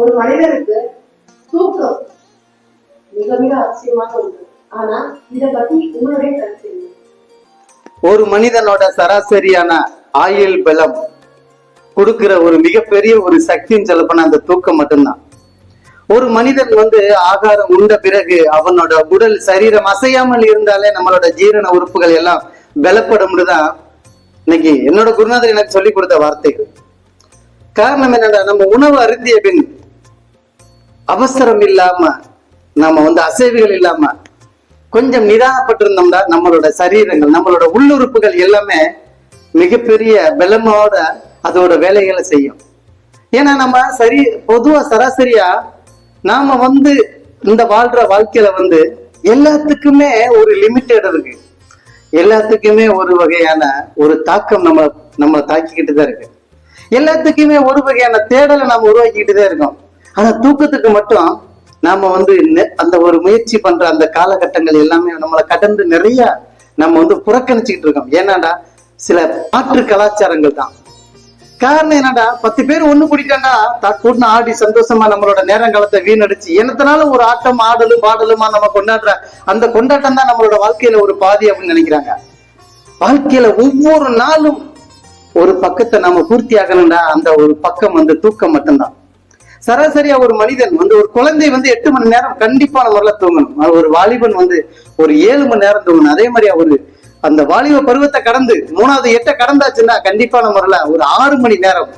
ஒரு மனிதனுக்கு தூக்கம் மிக மிக அவசியமாக ஒன்று ஆனா இத பத்தி உங்களுடைய கருத்து ஒரு மனிதனோட சராசரியான ஆயுள் பலம் கொடுக்கிற ஒரு மிகப்பெரிய ஒரு சக்தின்னு சொல்லப்போனா அந்த தூக்கம் மட்டும்தான். ஒரு மனிதன் வந்து ஆகாரம் உண்ட பிறகு அவனோட உடல் சரீரம் அசையாமல் இருந்தாலே நம்மளோட ஜீரண உறுப்புகள் எல்லாம் பலப்படும்னு தான் இன்னைக்கு என்னோட குருநாதர் எனக்கு சொல்லி கொடுத்த வார்த்தைகள். காரணம் என்னடா நம்ம உணவு அருந்திய பின் அவசரம் இல்லாம நாம வந்து அசைவுகள் இல்லாம கொஞ்சம் நிதானப்பட்டிருந்தோம்னா நம்மளோட சரீரங்கள் நம்மளோட உள்ளுறுப்புகள் எல்லாமே மிகப்பெரிய பலமோட அதோட வேலைகளை செய்யும். ஏன்னா நம்ம சரி பொதுவா சராசரியா நாம வந்து இந்த வாழ்ற வாழ்க்கையில வந்து எல்லாத்துக்குமே ஒரு லிமிட்டட் இருக்கு. எல்லாத்துக்குமே ஒரு வகையான ஒரு தாக்கம் நம்ம நம்ம தாக்கிக்கிட்டு தான் இருக்கு. எல்லாத்துக்குமே ஒரு வகையான தேடலை நம்ம உருவாக்கிக்கிட்டு தான் இருக்கோம். ஆனா தூக்கத்துக்கு மட்டும் நாம வந்து அந்த ஒரு முயற்சி பண்ற அந்த காலகட்டங்கள் எல்லாமே நம்மளை கடந்து நிறைய நம்ம வந்து புறக்கணிச்சுக்கிட்டு இருக்கோம். ஏன்னாடா சில மாற்று கலாச்சாரங்கள் தான். காரணம் என்னடா பத்து பேர் ஒண்ணு கூட்டிட்டாண்டா தக்கூட்டு ஆடி சந்தோஷமா நம்மளோட நேரங்காலத்தை வீணடிச்சு என்னத்தனால ஒரு ஆட்டம் ஆடலும் பாடலுமா நம்ம கொண்டாடுற அந்த கொண்டாட்டம் தான் நம்மளோட வாழ்க்கையில ஒரு பாதி அப்படின்னு நினைக்கிறாங்க. வாழ்க்கையில ஒவ்வொரு நாளும் ஒரு பக்கத்தை நாம பூர்த்தி ஆகணும்டா அந்த ஒரு பக்கம் வந்து தூக்கம் மட்டும்தான். சராசரியா ஒரு மனிதன் வந்து ஒரு குழந்தை வந்து எட்டு மணி நேரம் கண்டிப்பான முறையில தூங்கணும். ஒரு வாலிபன் வந்து ஒரு ஏழு மணி நேரம் தூங்கணும். அதே மாதிரி ஒரு அந்த வாலிப பருவத்தை கடந்து மூணாவது எட்டை கடந்தாச்சுன்னா கண்டிப்பான முறையில ஒரு ஆறு மணி நேரம்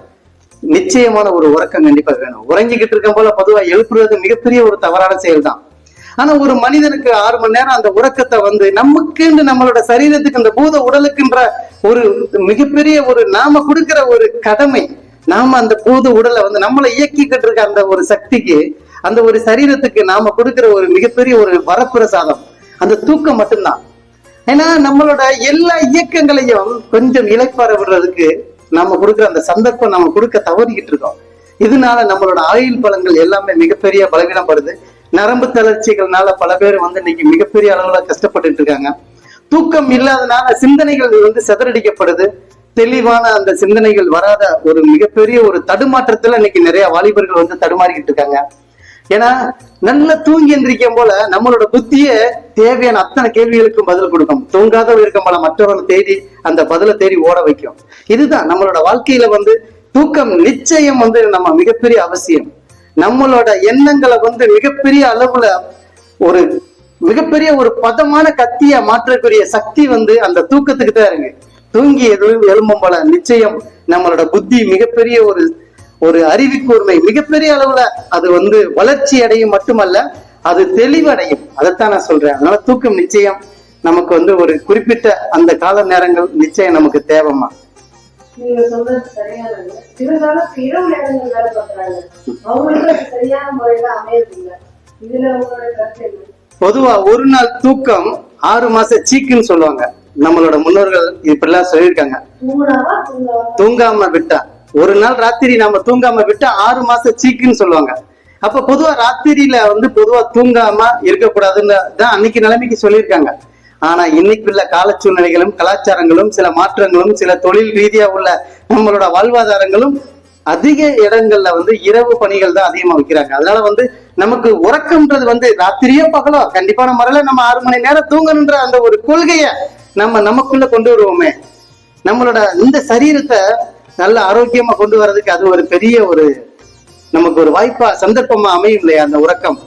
நிச்சயமான ஒரு உறக்கம் கண்டிப்பா வேணும். உறங்கிக்கிட்டு இருக்கும் போல பொதுவா எழுப்புறது மிகப்பெரிய ஒரு தவறான செயல் தான் ஆனா ஒரு மனிதனுக்கு ஆறு மணி நேரம் அந்த உறக்கத்தை வந்து நமக்குன்னு நம்மளோட சரீரத்துக்கு அந்த பூத உடலுக்குன்ற ஒரு மிகப்பெரிய ஒரு நாம கொடுக்கிற ஒரு கடமை நாம அந்த பூது உடலை வந்து நம்மளை இயக்கிக்கிட்டு இருக்க அந்த ஒரு சக்திக்கு அந்த ஒரு சரீரத்துக்கு நாம கொடுக்கிற ஒரு மிகப்பெரிய ஒரு வரப்பிரசாதம். அந்த தூக்கம் மட்டும்தான். ஏன்னா நம்மளோட எல்லா இயக்கங்களையும் கொஞ்சம் இலைப்பாற விடுறதுக்கு நம்ம கொடுக்குற அந்த சந்தர்ப்பம் நம்ம கொடுக்க தவறிக்கிட்டு இருக்கோம். இதனால நம்மளோட ஆயுள் பலங்கள் எல்லாமே மிகப்பெரிய பலவீனப்படுது நரம்பு தளர்ச்சிகள்னால பல பேர் வந்து இன்னைக்கு மிகப்பெரிய அளவுல கஷ்டப்பட்டுட்டு இருக்காங்க. தூக்கம் இல்லாதனால சிந்தனைகள் வந்து சிதறடிக்கப்படுது. தெளிவான அந்த சிந்தனைகள் வராத ஒரு மிகப்பெரிய ஒரு தடுமாற்றத்துல இன்னைக்கு நிறைய வாலிபர்கள் வந்து தடுமாறிக்கிட்டு இருக்காங்க. ஏன்னா நல்லா தூங்கி எந்திரிக்கும் போல நம்மளோட புத்தியே தேவையான அத்தனை கேள்விகளுக்கும் பதில் கொடுக்கும். தூங்காதவர் இருக்கும் போல மற்றவர்களை தேடி அந்த பதிலை தேடி ஓட வைக்கும். இதுதான் நம்மளோட வாழ்க்கையில வந்து தூக்கம் நிச்சயம் வந்து நம்ம மிகப்பெரிய அவசியம். நம்மளோட எண்ணங்களை வந்து மிகப்பெரிய அளவுல ஒரு மிகப்பெரிய ஒரு பதமான கத்திய மாற்றக்கூடிய சக்தி வந்து அந்த தூக்கத்துக்கு தான் இருக்கு. தூங்கி எதுவும் எழும்பும் போல நிச்சயம் நம்மளோட புத்தி மிகப்பெரிய ஒரு ஒரு அறிவு கூர்மை மிகப்பெரிய அளவுல அது வந்து வளர்ச்சி அடையும் மட்டுமல்ல அது தெளிவடையும். அதைத்தான் நான் சொல்றேன். அதனால தூக்கம் நிச்சயம் நமக்கு வந்து ஒரு குறிப்பிட்ட அந்த கால நேரங்கள் நிச்சயம் நமக்கு தேவைமா நீங்க சொல்றது சரியானது இருந்தாலும் இரவு நேரங்கள் வேலை பார்க்கறாங்க. அவங்களுக்கு அது சரியான முறையில அமையறதில்ல. இதுல உங்களோட கருத்து என்ன? பொதுவா ஒரு நாள் தூக்கம் ஆறு மாச சீக்குன்னு சொல்லுவாங்க. நம்மளோட முன்னோர்கள் இப்படிலாம் சொல்லியிருக்காங்க. தூங்காம விட்டா. ஒரு நாள் ராத்திரி நாம தூங்காம விட்டா ஆறு மாச சீக்குன்னு சொல்லுவாங்க. அப்ப பொதுவா ராத்திரியில வந்து பொதுவா தூங்காம இருக்கக்கூடாதுன்னு தான் அன்னைக்கு நிலைமைக்கு சொல்லியிருக்காங்க. ஆனா இன்னைக்கு உள்ள கால சூழ்நிலைகளும் கலாச்சாரங்களும் சில மாற்றங்களும் சில தொழில் ரீதியா உள்ள நம்மளோட வாழ்வாதாரங்களும் அதிக இடங்கள்ல வந்து இரவு பணிகள் தான் அதிகமா வைக்கிறாங்க. அதனால வந்து நமக்கு உறக்கம்ன்றது வந்து ராத்திரியோ பகலோ கண்டிப்பான முறையில நம்ம ஆறு மணி நேரம் தூங்கணுன்ற அந்த ஒரு கொள்கைய நம்ம நமக்குள்ள கொண்டு வருவோமே. நம்மளோட இந்த சரீரத்தை நல்ல ஆரோக்கியமா கொண்டு வர்றதுக்கு அது ஒரு பெரிய ஒரு நமக்கு ஒரு வாய்ப்பா சந்தர்ப்பமா அமையும் இல்லையா அந்த உறக்கம்?